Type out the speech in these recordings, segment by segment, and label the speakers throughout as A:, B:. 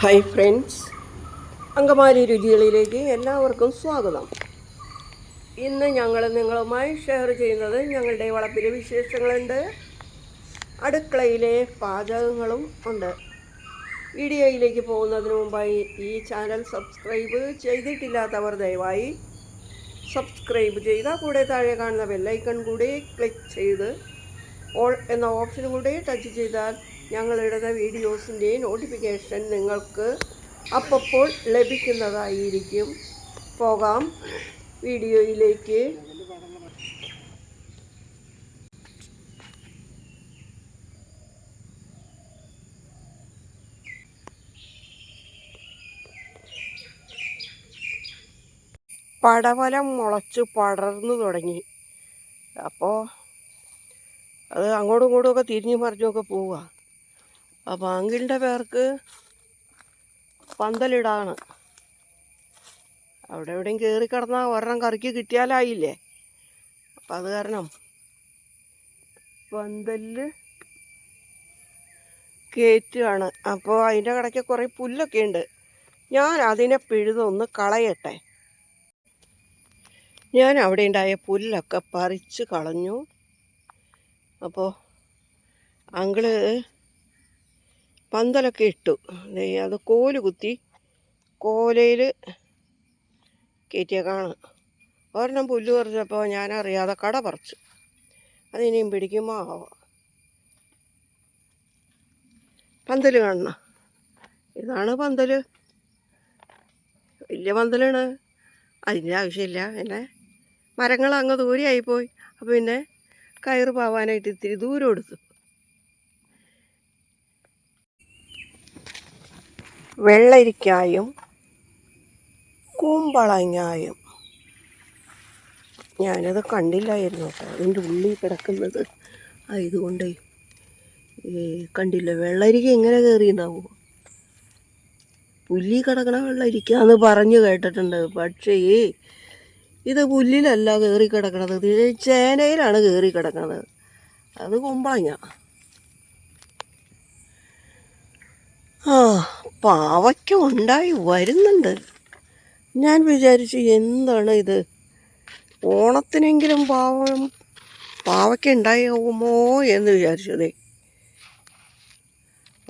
A: Hi friends Angamaly രുചികളിലേക്ക് എല്ലാവർക്കും സ്വാഗതം. ഇന്ന് ഞങ്ങൾ നിങ്ങളുമായി ഷെയർ ചെയ്യുന്നത് ഞങ്ങളുടെ വളപ്പിലെ വിശേഷങ്ങളുണ്ട്. അടുക്കളയിലെ പാചകങ്ങളും ഉണ്ട്. വീഡിയോയിലേക്ക് പോകുന്നതിന് മുമ്പായി ഈ ചാനൽ സബ്സ്ക്രൈബ് ചെയ്തിട്ടില്ലാത്തവർ ദയവായി സബ്സ്ക്രൈബ് ചെയ്ത കൂടെ താഴെ കാണുന്ന ബെല്ലൈക്കൺ കൂടി ക്ലിക്ക് ചെയ്ത് ഓൾ എന്ന ഓപ്ഷൻ കൂടെ ടച്ച് ചെയ്താൽ ഞങ്ങളിടുന്ന വീഡിയോസിന്റെ നോട്ടിഫിക്കേഷൻ നിങ്ങൾക്ക് അപ്പോൾ ലഭിക്കുന്നതായിരിക്കും. പോകാം വീഡിയോയിലേക്ക്. പടവലം മുളച്ച് പടർന്നു തുടങ്ങി. അപ്പോൾ അത് അങ്ങോട്ടും ഇങ്ങോട്ടും ഒക്കെ തിരിഞ്ഞു മറിഞ്ഞൊക്കെ പോവുക. അപ്പോൾ ബാങ്കിന്റെ പേർക്ക് പന്തലിടാണ്. അവിടെ എവിടെയും കയറി കിടന്നാൽ ഒരെണ്ണം കറിക്ക് കിട്ടിയാലായില്ലേ? അപ്പം അത് കാരണം പന്തലിൽ കയറ്റുകയാണ് അപ്പോൾ അതിന്റെ കടയ്ക്ക് കുറേ പുല്ലൊക്കെ ഉണ്ട്. ഞാൻ അതിനെ പിഴുതൊന്ന് കളയട്ടെ. ഞാൻ അവിടെ ഉണ്ടായ പുല്ലൊക്കെ പറിച്ച് കളഞ്ഞു. അപ്പോൾ അങ്കിൾ പന്തലൊക്കെ ഇട്ടു. അത് കോൽ കുത്തി കോലയിൽ കയറ്റിയേക്കാണ് ഒരെണ്ണം പുല്ല് പറിച്ചപ്പോൾ ഞാനറിയാതെ കട പറിച്ചു. അതിനിയും പിടിക്കുമോ ആവാം പന്തൽ കാണണം. ഇതാണ് പന്തൽ വലിയ പന്തലാണ്. അതിന്റെ ആവശ്യമില്ല. പിന്നെ മരങ്ങൾ അങ്ങ് ദൂരെയായിപ്പോയി. അപ്പോൾ പിന്നെ കയറ് പാവാനായിട്ട് ഇത്തിരി ദൂരം എടുത്തു. വെള്ളരിക്കായും കൂമ്പളങ്ങായും. ഞാനത് കണ്ടില്ലായിരുന്നു കേട്ടോ. അതിന്റെ ഉള്ളിൽ കിടക്കുന്നത്. ആയതുകൊണ്ട് കണ്ടില്ല. വെള്ളരിക്ക എങ്ങനെ കയറിയുണ്ടാവുമോ പുല്ലി കിടക്കണ വെള്ളരിക്കാന്ന് പറഞ്ഞു കേട്ടിട്ടുണ്ട്. പക്ഷേ ഇത് പുല്ലിലല്ല കയറി കിടക്കണത്. ചേനയിലാണ് കയറി കിടക്കണത്. അത് കൊമ്പാങ്ങ ആ പാവയ്ക്ക ഉണ്ടായി വരുന്നുണ്ട്. ഞാൻ വിചാരിച്ചു എന്താണ് ഇത്? ഓണത്തിനെങ്കിലും പാവം പാവയ്ക്ക ഉണ്ടാകുമോ എന്ന് വിചാരിച്ചതേ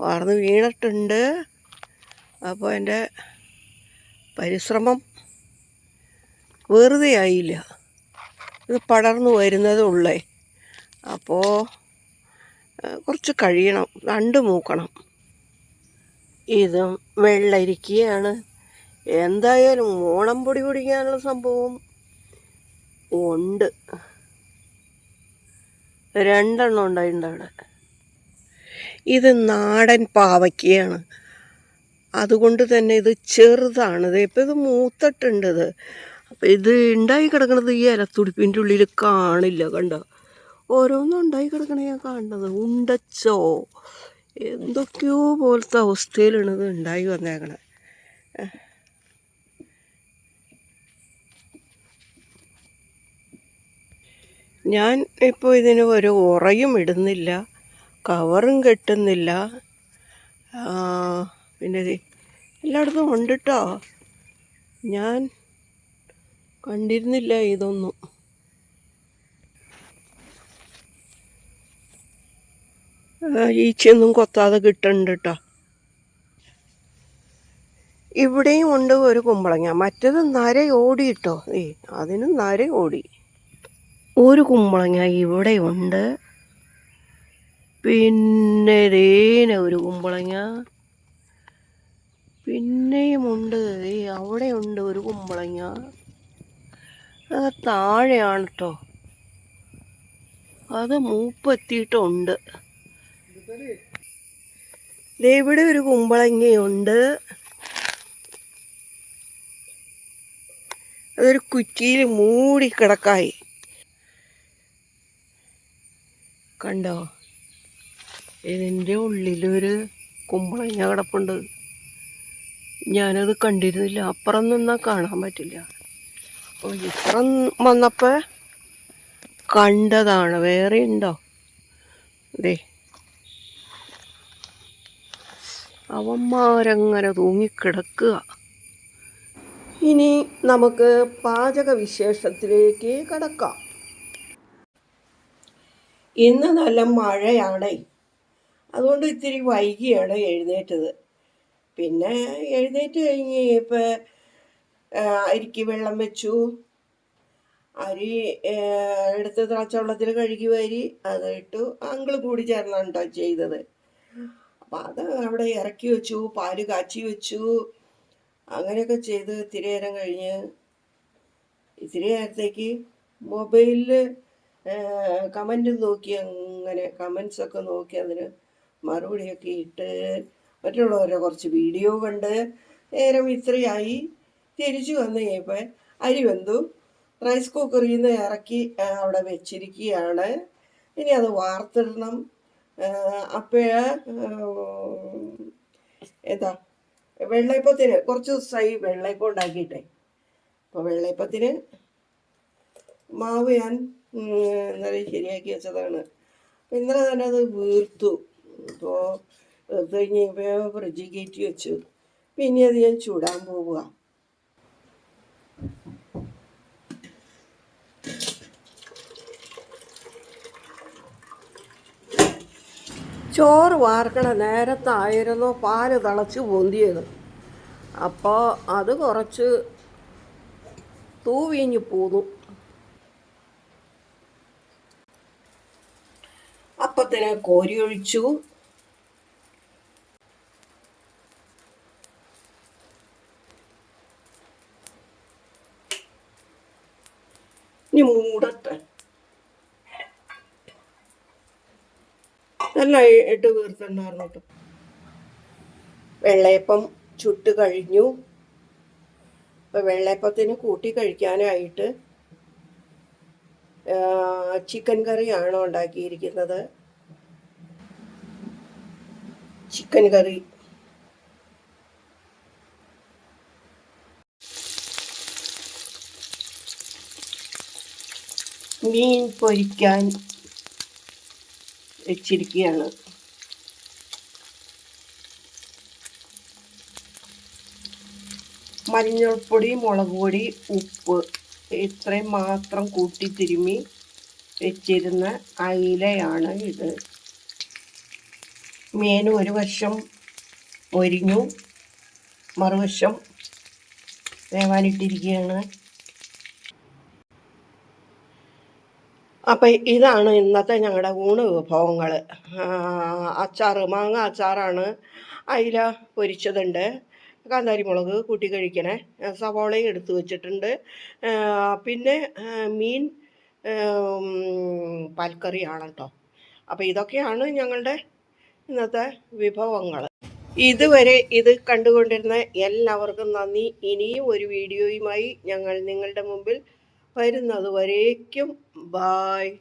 A: വാർന്ന് വീണിട്ടുണ്ട്. അപ്പോൾ എന്റെ പരിശ്രമം വെറുതെ ആയില്ല. ഇത് പടർന്നു വരുന്നതേ ഉള്ളേ. അപ്പോൾ കുറച്ച് കഴിയണം രണ്ട് മൂക്കണം. ഇതും വെള്ളരിക്കയാണ്. എന്തായാലും ഓണം പൊടി പൊടിക്കാനുള്ള സംഭവം ഉണ്ട്. രണ്ടെണ്ണം ഉണ്ടായിട്ടുണ്ട് അവിടെ. ഇത് നാടൻ പാവയ്ക്കയാണ്. അതുകൊണ്ട് തന്നെ ഇത് ചെറുതാണ്. ഇത് ഇപ്പം ഇത് മൂത്തിട്ടുണ്ട് ഇത്. അപ്പം ഇത് ഉണ്ടായി കിടക്കണത് ഈ ഇലത്തുടിപ്പിന്റെ ഉള്ളിൽ കാണില്ല കണ്ട? ഓരോന്നും ഉണ്ടായി കിടക്കണ ഞാൻ കാണുന്നത് ഉണ്ടച്ചോ? എന്തൊക്കെയോ പോലത്തെ അവസ്ഥയിലാണ് ഇത് ഉണ്ടായി വന്നേക്കണേ ഞാൻ ഇപ്പോൾ ഇതിന് ഒരു ഉറയും ഇടുന്നില്ല കവറും കെട്ടുന്നില്ല. പിന്നെ എല്ലായിടത്തും ഉണ്ട് കേട്ടോ ഞാൻ കണ്ടിരുന്നില്ല ഇതൊന്നും. ഈച്ചയൊന്നും കൊത്താതെ കിട്ടുന്നുണ്ട് കേട്ടോ ഇവിടെയും ഉണ്ട് ഒരു കുമ്പളങ്ങ. മറ്റത് നര ഓടി ഏ അതിന് നര ഓടി. ഒരു കുമ്പളങ്ങ ഇവിടെയുണ്ട് പിന്നെ രേന ഒരു കുമ്പളങ്ങ. പിന്നെയും ഉണ്ട്. ഏ അവിടെ ഉണ്ട് ഒരു കുമ്പളങ്ങ. താഴെയാണ് കേട്ടോ അത് മൂപ്പെത്തിയിട്ടുണ്ട്. ഇവിടെ ഒരു കുമ്പളങ്ങയുണ്ട്. അതൊരു കുറ്റിയിൽ മൂടി കിടക്കായി. കണ്ടോ? ഇതിന്റെ ഉള്ളിലൊരു കുമ്പളങ്ങ കിടപ്പുണ്ട്. ഞാനത് കണ്ടിരുന്നില്ല. അപ്പുറം നിന്നാൽ കാണാൻ പറ്റില്ല. അപ്പോൾ ഇപ്പുറം വന്നപ്പോൾ കണ്ടതാണ്. വേറെ ഉണ്ടോ? ദേ അവന്മാരങ്ങനെ തൂങ്ങിക്കിടക്കുക. ഇനി നമുക്ക് പാചക വിശേഷത്തിലേക്ക് കടക്കാം. ഇന്ന് നല്ല മഴയാണ്. അതുകൊണ്ട് ഇത്തിരി വൈകിയാണ് എഴുന്നേറ്റത്. പിന്നെ എഴുന്നേറ്റ് കഴിഞ്ഞ് ഇപ്പം അരിക്ക് വെള്ളം വെച്ചു. അരി എടുത്ത് തിളച്ച വെള്ളത്തിൽ കഴുകി വരി അത് ഇട്ടു. അങ്കിൾ കൂടി ചേർന്നാണ് കേട്ടോ ചെയ്തത്. അപ്പം അത് അവിടെ ഇറക്കി വെച്ചു പാൽ കാച്ചി വെച്ചു. അങ്ങനെയൊക്കെ ചെയ്ത് ഇത്തിരി നേരം കഴിഞ്ഞ്. ഇത്തിരി നേരത്തേക്ക് മൊബൈലിൽ കമന്റ് നോക്കി അങ്ങനെ കമൻസൊക്കെ നോക്കി അതിന് മറുപടിയൊക്കെ ഇട്ട്. മറ്റുള്ളവരെ കുറച്ച് വീഡിയോ കണ്ട് നേരം ഇത്രയായി. തിരിച്ചു വന്ന് കഴിയപ്പോൾ അരി വെന്തു. റൈസ് കുക്കറിൽ നിന്ന് ഇറക്കി അവിടെ വെച്ചിരിക്കുകയാണ്. ഇനി അത് വാർത്തിടണം. അപ്പോഴ എന്താ വെള്ളയപ്പത്തിന് കുറച്ച് ദിവസമായി വെള്ളയപ്പം ഉണ്ടാക്കിയിട്ടെ. അപ്പോൾ വെള്ളയപ്പത്തിന് മാവ് ഞാൻ എന്താ ശരിയാക്കി വെച്ചതാണ്. ഇന്നലെ തന്നെ അത് വീർത്തു. അപ്പോൾ വീർത്ത് കഴിഞ്ഞ് കഴിയുമ്പോൾ ഫ്രിഡ്ജിൽ കയറ്റി വെച്ചു. പിന്നെ അത് ഞാൻ ചൂടാൻ പോവുക. ചോറ് വാർക്കണ നേരത്തായിരുന്നു പാൽ തിളച്ച് പൊന്തിയത്. അപ്പോൾ അത് കുറച്ച് തൂവിഞ്ഞ് പോന്നു. അപ്പത്തിന് കോരി ഒഴിച്ചു ഇനി മൂടട്ടെ. നല്ല ഇട്ട് വീർത്തുണ്ടായിരുന്നു കേട്ടോ. വെള്ളയപ്പം ചുട്ട് കഴിഞ്ഞു. ഇപ്പൊ വെള്ളയപ്പത്തിന് കൂട്ടി കഴിക്കാനായിട്ട് ചിക്കൻ കറിയാണോ ഉണ്ടാക്കിയിരിക്കുന്നത്? ചിക്കൻ കറി. മീൻ പൊരിക്കാൻ വെച്ചിരിക്കുകയാണ്. മഞ്ഞൾപ്പൊടി മുളക് പൊടി ഉപ്പ് ഇത്രയും മാത്രം കൂട്ടി തിരുമ്മി വെച്ചിരുന്ന അയിലയാണ് ഇത്. മീൻ ഒരു വശം ഒരിഞ്ഞു മറുവശം വേവാനിട്ടിരിക്കുകയാണ്. അപ്പം ഇതാണ് ഇന്നത്തെ ഞങ്ങളുടെ ഊണ് വിഭവങ്ങൾ അച്ചാർ മാങ്ങ അച്ചാറാണ് അയില പൊരിച്ചതുണ്ട്. കാന്താരി മുളക് കൂട്ടി കഴിക്കണേ. സവോളയും എടുത്തു വെച്ചിട്ടുണ്ട്. പിന്നെ മീൻ പാൽക്കറിയാണ് കേട്ടോ അപ്പോൾ ഇതൊക്കെയാണ് ഞങ്ങളുടെ ഇന്നത്തെ വിഭവങ്ങൾ ഇതുവരെ ഇത് കണ്ടുകൊണ്ടിരുന്ന എല്ലാവർക്കും നന്ദി. ഇനിയും ഒരു വീഡിയോയുമായി ഞങ്ങൾ നിങ്ങളുടെ മുമ്പിൽ വരുന്നത് വരേക്കും. ബായ്